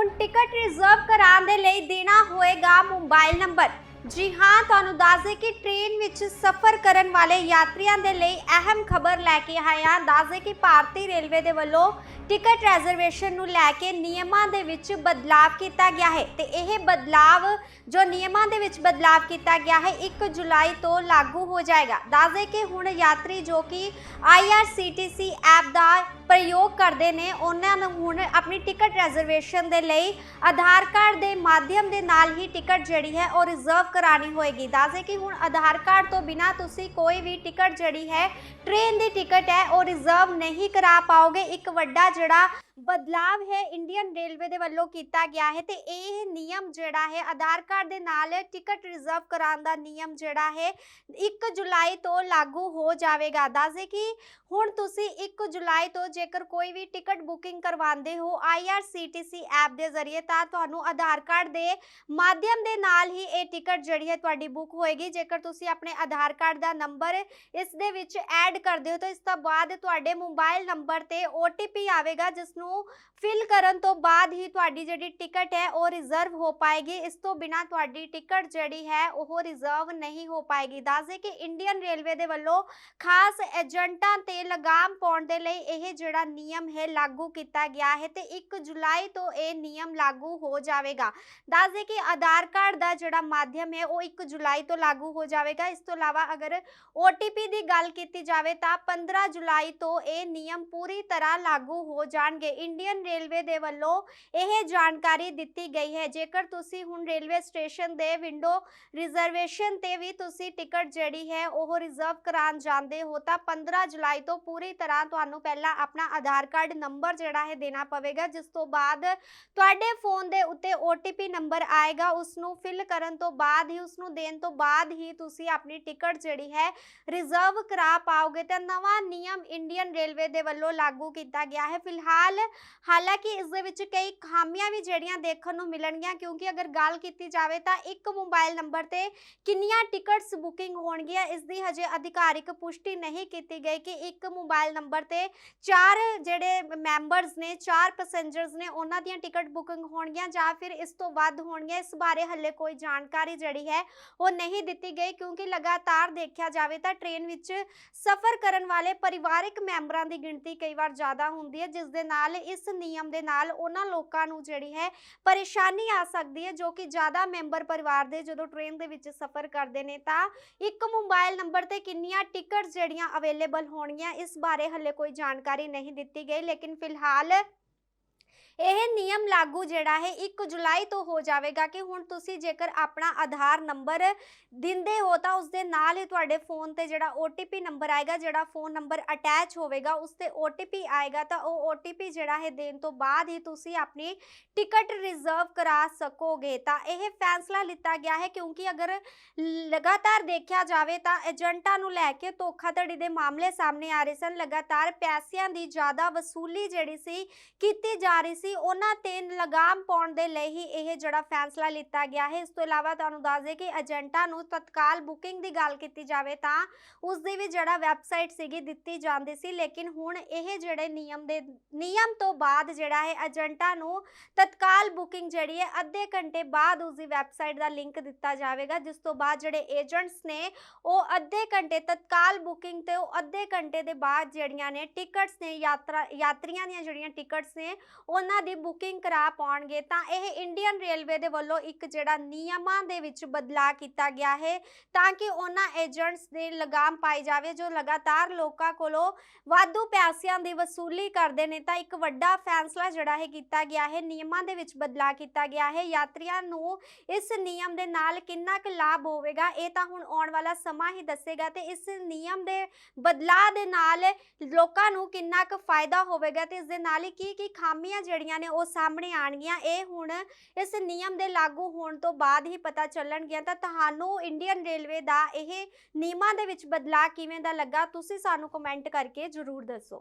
ਹੁਣ ticket reserve ਕਰਾਉਣ ਦੇ ਲਈ ਦੇਣਾ ਹੋਏਗਾ ਮੋਬਾਈਲ ਨੰਬਰ। ਜੀ ਹਾਂ, ਤੁਹਾਨੂੰ ਦੱਸ ਦੇ ਕਿ ਟ੍ਰੇਨ ਵਿੱਚ ਸਫ਼ਰ ਕਰਨ ਵਾਲੇ ਯਾਤਰੀਆਂ ਦੇ ਲਈ ਅਹਿਮ ਖਬਰ ਲੈ ਕੇ ਆਏ ਹਾਂ। ਦੱਸ ਦੇ ਕਿ ਭਾਰਤੀ ਰੇਲਵੇ ਦੇ ਵੱਲੋਂ ਟਿਕਟ ਰਿਜ਼ਰਵੇਸ਼ਨ ਨੂੰ ਲੈ ਕੇ ਨਿਯਮਾਂ ਦੇ ਵਿੱਚ ਬਦਲਾਅ ਕੀਤਾ ਗਿਆ ਹੈ ਤੇ ਇਹ ਬਦਲਾਅ ਜੋ ਨਿਯਮਾਂ ਦੇ ਵਿੱਚ ਬਦਲਾਅ ਕੀਤਾ ਗਿਆ ਹੈ 1 ਜੁਲਾਈ ਤੋਂ ਲਾਗੂ ਹੋ ਜਾਏਗਾ। ਦੱਸ ਦੇ ਕਿ ਹੁਣ ਯਾਤਰੀ ਜੋ ਕਿ IRCTC ਐਪ ਦਾ ਪ੍ਰਯੋਗ ਕਰਦੇ ਨੇ, ਉਹਨਾਂ ਨੂੰ ਹੁਣ ਆਪਣੀ ਟਿਕਟ ਰਿਜ਼ਰਵੇਸ਼ਨ ਦੇ ਲਈ ਆਧਾਰ ਕਾਰਡ ਦੇ ਮਾਧਿਅਮ ਦੇ ਨਾਲ ਹੀ ਟਿਕਟ ਜਿਹੜੀ ਹੈ ਉਹ ਰਿਜ਼ਰਵ ਕਰਾਣੀ ਹੋਏਗੀ। ਦੱਸਦੇ ਕਿ ਹੁਣ ਆਧਾਰ ਕਾਰਡ ਤੋਂ ਬਿਨਾ ਤੁਸੀਂ ਕੋਈ ਵੀ ਟਿਕਟ ਜਿਹੜੀ ਹੈ ਟ੍ਰੇਨ ਦੀ ਟਿਕਟ ਹੈ, ਉਹ ਰਿਜ਼ਰਵ ਨਹੀਂ ਕਰਾ ਪਾਓਗੇ। ਇੱਕ ਵੱਡਾ ਜਿਹੜਾ ਬਦਲਾਵ ਹੈ ਇੰਡੀਅਨ ਰੇਲਵੇ ਦੇ ਵੱਲੋਂ ਕੀਤਾ ਗਿਆ ਹੈ ਤੇ ਇਹ ਨਿਯਮ ਜਿਹੜਾ ਹੈ ਆਧਾਰ ਕਾਰਡ ਦੇ ਨਾਲ ਟਿਕਟ ਰਿਜ਼ਰਵ ਕਰਾਉਣ ਦਾ ਨਿਯਮ ਜਿਹੜਾ ਹੈ 1 ਜੁਲਾਈ ਤੋਂ ਲਾਗੂ ਹੋ ਜਾਵੇਗਾ। ਦੱਸਦੇ ਕਿ ਹੁਣ ਤੁਸੀਂ 1 ਜੁਲਾਈ ਤੋਂ ਜੇਕਰ ਕੋਈ ਵੀ ਟਿਕਟ ਬੁਕਿੰਗ ਕਰਵਾਉਂਦੇ ਹੋ IRCTC ਐਪ ਦੇ ਜ਼ਰੀਏ ਤਾਂ ਤੁਹਾਨੂੰ ਆਧਾਰ ਕਾਰਡ ਦੇ ਮਾਧਿਅਮ ਦੇ ਨਾਲ ਹੀ ਇਹ ਟਿਕਟ ਜਿਹੜੀ ਹੈ ਤੁਹਾਡੀ ਬੁੱਕ ਹੋਏਗੀ। ਜੇਕਰ ਤੁਸੀਂ ਆਪਣੇ ਆਧਾਰ ਕਾਰਡ ਦਾ ਨੰਬਰ ਇਸ ਦੇ ਵਿੱਚ ਐਡ ਕਰਦੇ ਹੋ ਤਾਂ ਇਸ ਤੋਂ ਬਾਅਦ ਤੁਹਾਡੇ ਮੋਬਾਈਲ ਨੰਬਰ ਤੇ OTP ਆਵੇਗਾ ਜਿਸ ਨੂੰ ਫਿਲ ਕਰਨ ਤੋਂ ਬਾਅਦ ਹੀ ਤੁਹਾਡੀ ਜਿਹੜੀ ਟਿਕਟ ਹੈ ਉਹ ਰਿਜ਼ਰਵ ਹੋ ਪਾਏਗੀ। ਇਸ ਤੋਂ ਬਿਨਾ ਤੁਹਾਡੀ ਟਿਕਟ ਜਿਹੜੀ ਹੈ ਉਹ ਰਿਜ਼ਰਵ ਨਹੀਂ ਹੋ ਪਾਏਗੀ। ਦੱਸਦੇ ਕਿ ਇੰਡੀਅਨ ਰੇਲਵੇ ਦੇ ਵੱਲੋਂ ਖਾਸ ਏਜੰਟਾਂ ਤੇ ਲਗਾਮ ਪਾਉਣ ਦੇ ਲਈ ਇਹ ਜਿਹੜਾ ਨਿਯਮ ਹੈ ਲਾਗੂ ਕੀਤਾ ਗਿਆ ਹੈ ਤੇ 1 ਜੁਲਾਈ ਤੋਂ ਇਹ ਨਿਯਮ ਲਾਗੂ ਹੋ ਜਾਵੇਗਾ। ਦੱਸਦੇ ਕਿ ਆਧਾਰ ਕਾਰਡ ਦਾ ਜਿਹੜਾ ਮਾਧਿਅਮ ਹੈ ਉਹ 1 ਜੁਲਾਈ ਤੋਂ ਲਾਗੂ ਹੋ ਜਾਵੇਗਾ। ਇਸ ਤੋਂ ਇਲਾਵਾ ਅਗਰ OTP ਦੀ ਗੱਲ ਕੀਤੀ ਜਾਵੇ ਤਾਂ 15 ਜੁਲਾਈ ਤੋਂ ਇਹ ਨਿਯਮ ਪੂਰੀ ਤਰ੍ਹਾਂ ਲਾਗੂ ਹੋ ਜਾਣਗੇ। ਇੰਡੀਅਨ ਰੇਲਵੇ ਦੇ ਵੱਲੋਂ ਇਹ ਜਾਣਕਾਰੀ ਦਿੱਤੀ ਗਈ ਹੈ। ਜੇਕਰ ਤੁਸੀਂ ਹੁਣ ਰੇਲਵੇ ਸਟੇਸ਼ਨ ਦੇ ਵਿੰਡੋ ਰਿਜ਼ਰਵੇਸ਼ਨ ਤੇ ਵੀ ਤੁਸੀਂ ਟਿਕਟ ਜਿਹੜੀ ਹੈ ਉਹ ਰਿਜ਼ਰਵ ਕਰਾਉਣ ਜਾਂਦੇ ਹੋ, ਤਾਂ 15 ਜੁਲਾਈ ਤੋਂ ਪੂਰੀ ਤਰ੍ਹਾਂ ਤੁਹਾਨੂੰ ਪਹਿਲਾਂ ਆਪਣਾ ਆਧਾਰ ਕਾਰਡ ਨੰਬਰ ਜਿਹੜਾ ਹੈ ਦੇਣਾ ਪਵੇਗਾ। ਜਿਸ ਤੋਂ ਬਾਅਦ ਤੁਹਾਡੇ ਫੋਨ ਦੇ ਉੱਤੇ OTP ਨੰਬਰ ਆਏਗਾ ਉਸ ਨੂੰ ਫਿਲ ਕਰਨ ਤੋਂ ਬਾਅਦ ਹੀ ਉਸ ਨੂੰ ਦੇਣ ਤੋਂ ਬਾਅਦ ਹੀ ਤੁਸੀਂ ਆਪਣੀ ਟਿਕਟ ਜਿਹੜੀ ਹੈ ਰਿਜ਼ਰਵ ਕਰਾ ਪਾਓਗੇ। ਤੇ ਨਵਾਂ ਨਿਯਮ ਇੰਡੀਅਨ ਰੇਲਵੇ ਦੇ ਵੱਲੋਂ ਲਾਗੂ ਕੀਤਾ ਗਿਆ ਹੈ। ਫਿਲਹਾਲ ਹਾਲਾਂਕਿ ਇਸ ਦੇ ਵਿੱਚ ਕਈ ਖਾਮੀਆਂ ਵੀ ਜਿਹੜੀਆਂ ਦੇਖਣ ਨੂੰ ਮਿਲਣਗੀਆਂ, ਕਿਉਂਕਿ ਅਗਰ ਗੱਲ ਕੀਤੀ ਜਾਵੇ ਤਾਂ ਇੱਕ ਮੋਬਾਈਲ ਨੰਬਰ ਤੇ ਕਿੰਨੀਆਂ ਟਿਕਟਸ ਬੁਕਿੰਗ ਹੋਣਗੀਆਂ, ਇਸ ਦੀ ਹਜੇ ਅਧਿਕਾਰਿਕ ਪੁਸ਼ਟੀ ਨਹੀਂ ਕੀਤੀ ਗਈ ਕਿ ਇੱਕ ਮੋਬਾਈਲ ਨੰਬਰ ਤੇ ਚਾਰ ਜਿਹੜੇ ਮੈਂਬਰਸ ਨੇ, ਚਾਰ ਪੈਸੇਂਜਰਸ ਨੇ, ਉਹਨਾਂ ਦੀਆਂ ਟਿਕਟ ਬੁਕਿੰਗ ਹੋਣਗੀਆਂ ਜਾਂ ਫਿਰ ਇਸ ਤੋਂ ਵੱਧ ਹੋਣਗੀਆਂ। ਇਸ ਬਾਰੇ ਹੱਲੇ ਕੋਈ ਜਾਣਕਾਰੀ ਜਿਹੜੀ ਹੈ ਉਹ ਨਹੀਂ ਦਿੱਤੀ ਗਈ, ਕਿਉਂਕਿ ਲਗਾਤਾਰ ਦੇਖਿਆ ਜਾਵੇ ਤਾਂ ਟ੍ਰੇਨ ਵਿੱਚ ਸਫ਼ਰ ਕਰਨ ਵਾਲੇ ਪਰਿਵਾਰਕ ਮੈਂਬਰਾਂ ਦੀ ਗਿਣਤੀ ਕਈ ਵਾਰ ਜ਼ਿਆਦਾ ਹੁੰਦੀ ਹੈ, ਜਿਸ ਦੇ ਨਾਲ ਇਸ ਨਿਯਮ ਦੇ ਨਾਲ ਉਹਨਾਂ ਲੋਕਾਂ ਨੂੰ ਜਿਹੜੀ ਹੈ ਪਰੇਸ਼ਾਨੀ ਆ ਸਕਦੀ ਹੈ, ਜੋ ਕਿ ਜ਼ਿਆਦਾ ਮੈਂਬਰ ਪਰਿਵਾਰ ਦੇ ਜਦੋਂ ਟ੍ਰੇਨ ਦੇ ਵਿੱਚ ਸਫ਼ਰ ਕਰਦੇ ਨੇ, ਤਾਂ ਇੱਕ ਮੋਬਾਈਲ ਨੰਬਰ ਤੇ ਕਿੰਨੀਆਂ ਟਿਕਟ ਜਿਹੜੀਆਂ ਅਵੇਲੇਬਲ ਹੋਣਗੀਆਂ, ਇਸ ਬਾਰੇ ਹਲੇ ਕੋਈ ਜਾਣਕਾਰੀ ਨਹੀਂ ਦਿੱਤੀ ਗਈ, ਲੇਕਿਨ ਫਿਲਹਾਲ ਇਹ ਨਿਯਮ ਲਾਗੂ ਜਿਹੜਾ ਹੈ 1 ਜੁਲਾਈ ਤੋਂ ਹੋ ਜਾਵੇਗਾ ਕਿ ਹੁਣ ਤੁਸੀਂ ਜੇਕਰ ਆਪਣਾ ਆਧਾਰ ਨੰਬਰ ਦਿੰਦੇ ਹੋ ਤਾਂ ਉਸ ਦੇ ਨਾਲ ਹੀ ਤੁਹਾਡੇ ਫੋਨ ਤੇ ਜਿਹੜਾ OTP ਨੰਬਰ ਆਏਗਾ, ਜਿਹੜਾ ਫੋਨ ਨੰਬਰ ਅਟੈਚ ਹੋਵੇਗਾ, ਉਸ ਤੇ OTP ਆਏਗਾ ਤਾਂ ਉਹ OTP ਜਿਹੜਾ ਹੈ ਦੇਣ ਤੋਂ ਬਾਅਦ ਹੀ ਤੁਸੀਂ ਆਪਣੀ ਟਿਕਟ ਰਿਜ਼ਰਵ ਕਰਾ ਸਕੋਗੇ। ਤਾਂ ਇਹ ਫੈਸਲਾ ਲਿੱਤਾ ਗਿਆ ਹੈ ਕਿਉਂਕਿ ਅਗਰ ਲਗਾਤਾਰ ਦੇਖਿਆ ਜਾਵੇ ਤਾਂ ਏਜੰਟਾਂ ਨੂੰ ਲੈ ਕੇ ਧੋਖਾਧੜੀ ਦੇ ਮਾਮਲੇ ਸਾਹਮਣੇ ਆ ਰਹੇ ਸਨ। ਲਗਾਤਾਰ ਪੈਸਿਆਂ ਦੀ ਜ਼ਿਆਦਾ ਵਸੂਲੀ ਜਿਹੜੀ ਸੀ ਕੀਤੀ ਜਾ ਰਹੀ ਸੀ, ਉਹਨਾਂ ਤੇ ਲਗਾਮ ਪਾਉਣ ਦੇ ਲਈ ਹੀ ਇਹ ਜਿਹੜਾ ਫੈਸਲਾ ਲਿੱਤਾ ਗਿਆ ਹੈ। ਇਸ ਤੋਂ ਇਲਾਵਾ ਤੁਹਾਨੂੰ ਦੱਸ ਦੇ ਕਿ ਏਜੰਟਾਂ ਨੂੰ ਤਤਕਾਲ ਬੁਕਿੰਗ ਦੀ ਗੱਲ ਕੀਤੀ ਜਾਵੇ ਤਾਂ ਉਸ ਦੀ ਵੀ ਜਿਹੜਾ ਵੈਬਸਾਈਟ ਸੀਗੀ ਦਿੱਤੀ ਜਾਂਦੀ ਸੀ, ਲੇਕਿਨ ਹੁਣ ਇਹ ਜਿਹੜੇ ਨਿਯਮ ਦੇ, ਨਿਯਮ ਤੋਂ ਬਾਅਦ ਜਿਹੜਾ ਹੈ ਏਜੰਟਾਂ ਨੂੰ ਤਤਕਾਲ ਬੁਕਿੰਗ ਜਿਹੜੀ ਹੈ, ਅੱਧੇ ਘੰਟੇ ਬਾਅਦ ਉਸ ਦੀ ਵੈਬਸਾਈਟ ਦਾ ਲਿੰਕ ਦਿੱਤਾ ਜਾਵੇਗਾ, ਜਿਸ ਤੋਂ ਬਾਅਦ ਜਿਹੜੇ ਏਜੰਟਸ ਨੇ ਉਹ ਅੱਧੇ ਘੰਟੇ ਤਤਕਾਲ ਬੁਕਿੰਗ ਤੇ ਉਹ ਅੱਧੇ ਘੰਟੇ ਦੇ ਬਾਅਦ ਜਿਹੜੀਆਂ ਨੇ ਟਿਕਟਸ ਨੇ, ਯਾਤਰਾ, ਯਾਤਰੀਆਂ ਦੀਆਂ ਜਿਹੜੀਆਂ ਟਿਕਟਸ ਨੇ ਉਹਨਾਂ ਦੀ ਬੁਕਿੰਗ ਕਰਾ ਪਾਉਣਗੇ, ਤਾਂ ਇਹ ਇੰਡੀਅਨ ਰੇਲਵੇ ਦੇ ਵੱਲੋਂ ਇੱਕ ਜਿਹੜਾ ਨਿਯਮਾਂ ਦੇ ਵਿੱਚ ਬਦਲਾਅ ਕੀਤਾ ਗਿਆ ਹੈ, ਤਾਂ ਕਿ ਉਹਨਾਂ ਏਜੰਟਸ ਦੇ ਲਗਾਮ ਪਾਈ ਜਾਵੇ, ਜੋ ਲਗਾਤਾਰ ਲੋਕਾਂ ਕੋਲੋਂ ਵਾਧੂ ਪੈਸਿਆਂ ਦੀ ਵਸੂਲੀ ਕਰਦੇ ਨੇ, ਤਾਂ ਇੱਕ ਵੱਡਾ ਫੈਸਲਾ ਜਿਹੜਾ ਹੈ ਕੀਤਾ ਗਿਆ ਹੈ, ਨਿਯਮਾਂ ਦੇ ਵਿੱਚ ਬਦਲਾਅ ਕੀਤਾ ਗਿਆ ਹੈ, ਯਾਤਰੀਆਂ ਨੂੰ ਇਸ ਨਿਯਮ ਦੇ ਨਾਲ ਕਿੰਨਾ ਕੁ ਲਾਭ ਹੋਵੇਗਾ, ਇਹ ਤਾਂ ਹੁਣ ਆਉਣ ਵਾਲਾ ਸਮਾਂ ਹੀ ਦੱਸੇਗਾ, ਤੇ ਇਸ ਨਿਯਮ ਦੇ ਬਦਲਾਅ ਦੇ ਨਾਲ ਲੋਕਾਂ ਨੂੰ ਕਿੰਨਾ ਕੁ ਫਾਇਦਾ ਹੋਵੇਗਾ, ਤੇ ਇਸ ਦੇ ਨਾਲ ਹੀ ਕੀ ਕੀ ਖਾਮੀਆਂ ਜਿਹੜੀਆਂ ਨੇ ਉਹ ਸਾਹਮਣੇ ਆਣਗੀਆਂ ਇਹ ਹੁਣ ਇਸ ਨਿਯਮ ਦੇ ਲਾਗੂ ਹੋਣ ਤੋਂ ਬਾਅਦ ਹੀ ਪਤਾ ਚੱਲਣਗੀਆਂ। ਤਾਂ ਤੁਹਾਨੂੰ ਇੰਡੀਅਨ ਰੇਲਵੇ ਦਾ ਇਹ ਨਿਯਮਾਂ ਦੇ ਵਿੱਚ ਬਦਲਾਅ ਕਿਵੇਂ ਦਾ ਲੱਗਾ, ਤੁਸੀਂ ਸਾਨੂੰ ਕਮੈਂਟ ਕਰਕੇ ਜ਼ਰੂਰ ਦੱਸੋ।